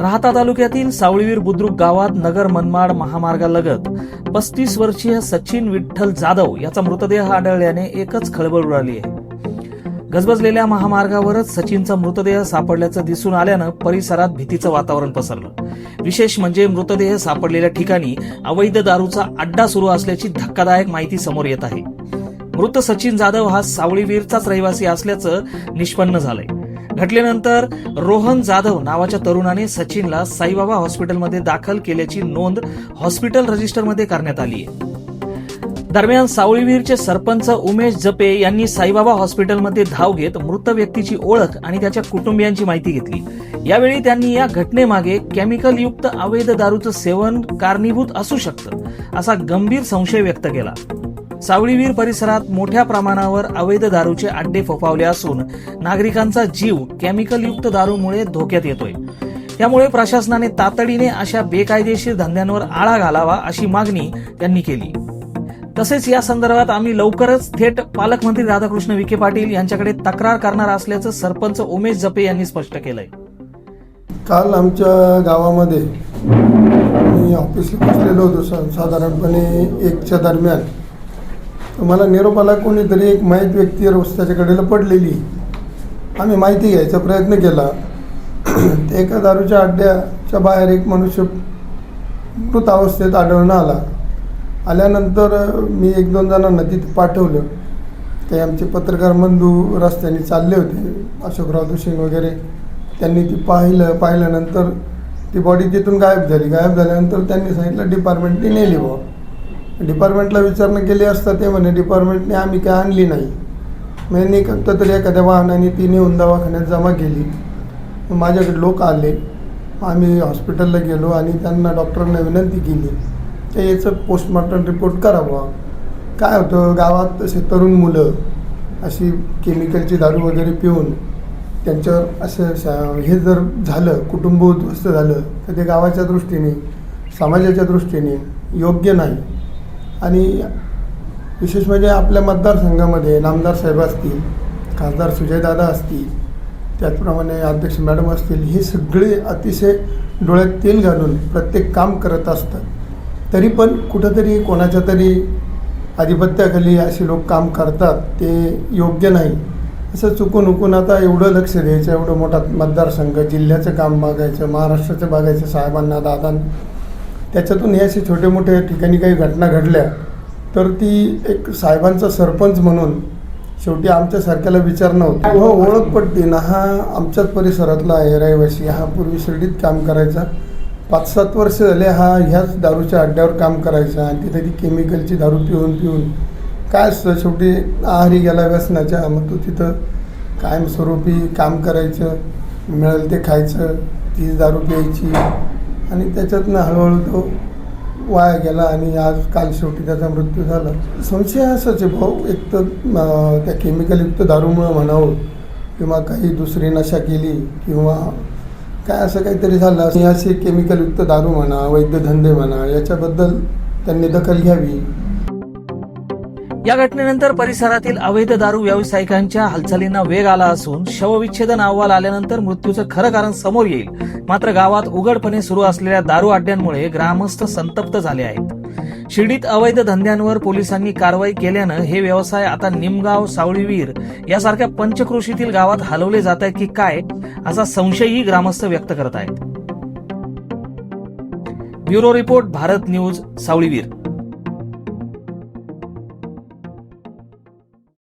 राहता तालुक्यातील सावळीवीर बुद्रुक गावात नगर मनमाड महामार्गालगत पस्तीस वर्षीय सचिन विठ्ठल जाधव याचा मृतदेह आढळल्याने एकच खळबळ उडाली आहे. गजबजलेल्या महामार्गावरच सचिनचा मृतदेह सापडल्याचं दिसून आल्यानं परिसरात भीतीचं वातावरण पसरलं. विशेष म्हणजे मृतदेह सापडलेल्या ठिकाणी अवैध दारूचा अड्डा सुरू असल्याची धक्कादायक माहिती समोर येत आहे. मृत सचिन जाधव हा सावळीवीरचाच रहिवासी असल्याचं निष्पन्न झालंय. घटनेनंतर रोहन जाधव नावाच्या तरुणाने सचिनला साईबाबा हॉस्पिटलमध्ये दाखल केल्याची नोंद हॉस्पिटल रजिस्टरमध्ये करण्यात आली आहे. दरम्यान सावळीवीरचे सरपंच उमेश जपे यांनी साईबाबा हॉस्पिटलमध्ये धाव घेत मृत व्यक्तीची ओळख आणि त्याच्या कुटुंबियांची माहिती घेतली. यावेळी त्यांनी या घटनेमागे केमिकल युक्त अवैध दारूचं सेवन कारणीभूत असू शकतं असा गंभीर संशय व्यक्त केला. सावळीवीर परिसरात मोठ्या प्रमाणावर अवैध दारूचे अड्डे फोफावले असून नागरिकांचा जीव केमिकल युक्त दारूमुळे धोक्यात येतोय. त्यामुळे प्रशासनाने तातडीने अशा बेकायदेशीर धंद्यांवर आळा घालावा अशी मागणी त्यांनी केली. तसेच या संदर्भात आम्ही लवकरच थेट पालकमंत्री राधाकृष्ण विखे पाटील यांच्याकडे तक्रार करणार असल्याचं सरपंच उमेश जपे यांनी स्पष्ट केलंय. काल आमच्या गावामध्ये मी ऑफिसला बसलेलो होतो साधारणपणे एकच्या दरम्यान. तर मला निरोपाला कोणीतरी एक माहीत व्यक्ती रस्त्याच्या कडेला पडलेली आम्ही माहिती घ्यायचा प्रयत्न केला. ते एका दारूच्या अड्ड्याच्या बाहेर एक मनुष्य मृत अवस्थेत आढळून आला. आल्यानंतर मी एक दोन जणांना तिथे पाठवलं. ते आमचे पत्रकार बंधू रस्त्याने चालले होते. अशोकराव दुशिंग वगैरे. त्यांनी ती पाहिलं. पाहिल्यानंतर ती बॉडी तिथून गायब झाली. गायब झाल्यानंतर त्यांनी सांगितलं डिपार्टमेंटने नेली बुवा. डिपार्टमेंटला विचारणा केली असता ते म्हणे डिपार्टमेंटने आम्ही काय आणली नाही. मी फक्त तरी एखाद्या वाहनाने ती नेऊन दवाखान्यात जमा केली. माझ्याकडे लोक आले. आम्ही हॉस्पिटलला गेलो आणि त्यांना डॉक्टरांना विनंती केली की याचं पोस्टमॉर्टम रिपोर्ट करावा काय होतं गावात तसे तरुण मुलं अशी केमिकलची दारू वगैरे पिऊन त्यांच्यावर असं हे जर झालं कुटुंब उद्ध्वस्त झालं तर ते गावाच्या दृष्टीने समाजाच्या दृष्टीने योग्य नाही. आणि विशेष म्हणजे आपल्या मतदारसंघामध्ये नामदार साहेब असतील खासदार सुजयदादा असतील त्याचप्रमाणे अध्यक्ष मॅडम असतील हे सगळे अतिशय डोळ्यात तेल घालून प्रत्येक काम करत असतात. तरी पण कुठंतरी कोणाच्या तरी आधिपत्याखाली असे लोक काम करतात ते योग्य नाही. असं चुकून उकून आता एवढं लक्ष द्यायचं एवढं मोठा मतदारसंघ जिल्ह्याचं काम बघायचं महाराष्ट्राचं बघायचं साहेबांना दादांना. त्याच्यातून हे असे छोटे मोठे ठिकाणी काही घटना घडल्या तर ती एक साहेबांचा सरपंच म्हणून शेवटी आमच्यासारख्याला विचार नव्हता हो ओळख पडते ना हा आमच्याच परिसरातला आहे रहिवासी हा पूर्वी शिर्डीत काम करायचा. पाच सात वर्ष झाले हा ह्याच दारूच्या अड्ड्यावर काम करायचा आणि तिथे ती केमिकलची दारू पिऊन पिऊन. काय असतं शेवटी आहारी गेला व्यसनाच्या मग तो तिथं कायमस्वरूपी काम करायचं मिळेल ते खायचं ती दारू प्यायची. आणि त्याच्यातनं हळूहळू तो वाया गेला आणि आज काल शेवटी त्याचा मृत्यू झाला. संशय असाच आहे भाऊ. एक तर त्या केमिकलयुक्त दारूमुळं म्हणावं किंवा काही दुसरी नशा केली किंवा काय असं काहीतरी झालं असे. केमिकलयुक्त दारू म्हणा वैद्यधंदे म्हणा याच्याबद्दल त्यांनी दखल घ्यावी. या घटनेनंतर परिसरातील अवैध दारू व्यावसायिकांच्या हालचालींना वेग आला असून शवविच्छेदन अहवाल आल्यानंतर मृत्यूचं खरं कारण समोर येईल. मात्र गावात उघडपणे सुरू असलेल्या दारू अड्ड्यांमुळे ग्रामस्थ संतप्त झाले आहेत. शिर्डीत अवैध धंद्यांवर पोलिसांनी कारवाई केल्यानं हे व्यवसाय आता निमगाव सावळीवीर यासारख्या पंचक्रोशीतील गावात हलवले जात आहेत की काय असा संशयही ग्रामस्थ व्यक्त करत आहेत. Bureau report Bharat news सावळीवीर.